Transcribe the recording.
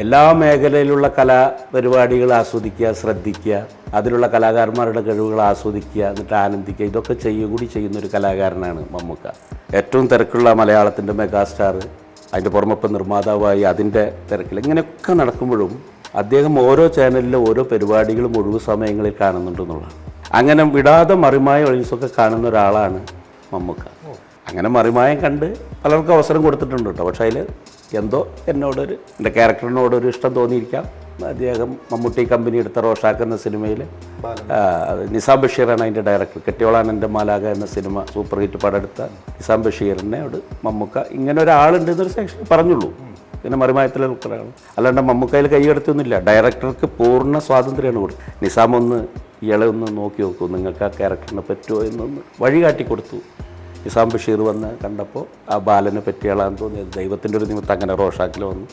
എല്ലാ മേഖലയിലുള്ള കലാപരിപാടികൾ ആസ്വദിക്കുക ശ്രദ്ധിക്കുക അതിലുള്ള കലാകാരന്മാരുടെ കഴിവുകൾ ആസ്വദിക്കുക എന്നിട്ട് ആനന്ദിക്കുക ഇതൊക്കെ ചെയ്യുക കൂടി ചെയ്യുന്ന ഒരു കലാകാരനാണ് മമ്മൂക്ക. ഏറ്റവും തിരക്കുള്ള മലയാളത്തിന്റെ മെഗാസ്റ്റാർ അതിന്റെ പുറമൊപ്പം നിർമ്മാതാവായി അതിന്റെ തിരക്കിൽ ഇങ്ങനെയൊക്കെ നടക്കുമ്പോഴും അദ്ദേഹം ഓരോ ചാനലിലെ ഓരോ പരിപാടികളും ഒഴിവ് സമയങ്ങളിൽ കാണുന്നുണ്ടെന്നുള്ളതാണ് അങ്ങനെ വിടാതെ മറിമായ ഒഴിവൊക്കെ കാണുന്ന ഒരാളാണ് മമ്മൂക്ക. അങ്ങനെ മറിമായം കണ്ട് പലർക്കും അവസരം കൊടുത്തിട്ടുണ്ട് കേട്ടോ പക്ഷേ അതിൽ എന്തോ എന്നോടൊരു എന്റെ ക്യാരക്ടറിനോടൊരു ഇഷ്ടം തോന്നിയിരിക്കാം. അദ്ദേഹം മമ്മൂട്ടി കമ്പനി എടുത്ത റോഷാക്കുന്ന സിനിമയിൽ നിസാം ബഷീറാണ് അതിന്റെ ഡയറക്ടർ. കെട്ടിയോളാൻ എന്റെ മാലാക എന്ന സിനിമ സൂപ്പർ ഹിറ്റ് പടമെടുത്ത നിസാം നിസാം ബഷീറിനോട് മമ്മൂക്ക ഇങ്ങനെ ഒരാളുണ്ട് എന്നൊരു സെക്ഷൻ പറഞ്ഞുള്ളൂ. പിന്നെ മറിമായത്തിലെ ഉൾപ്പെടെയാണ്. അല്ലാണ്ട് മമ്മൂക്കയിൽ കൈയെടുത്തൊന്നുമില്ല ഡയറക്ടർക്ക് പൂർണ സ്വാതന്ത്ര്യമാണ് കൊടുത്തത്. നിസാം ഒന്ന് ഇയാളെ ഒന്ന് നോക്കി നോക്കൂ. നിങ്ങൾക്ക് ആ ക്യാരക്ടറിനെ പറ്റുമോ എന്നൊന്ന് വഴി കാട്ടി കൊടുത്തു. നിസാം ബഷീർ വന്ന് കണ്ടപ്പോൾ ആ ബാലനെ പറ്റിയാളാന്ന് തോന്നിയത്. ദൈവത്തിന്റെ ഒരു നിമിത്തം അങ്ങനെ റോഷാക്കിൽ വന്നു.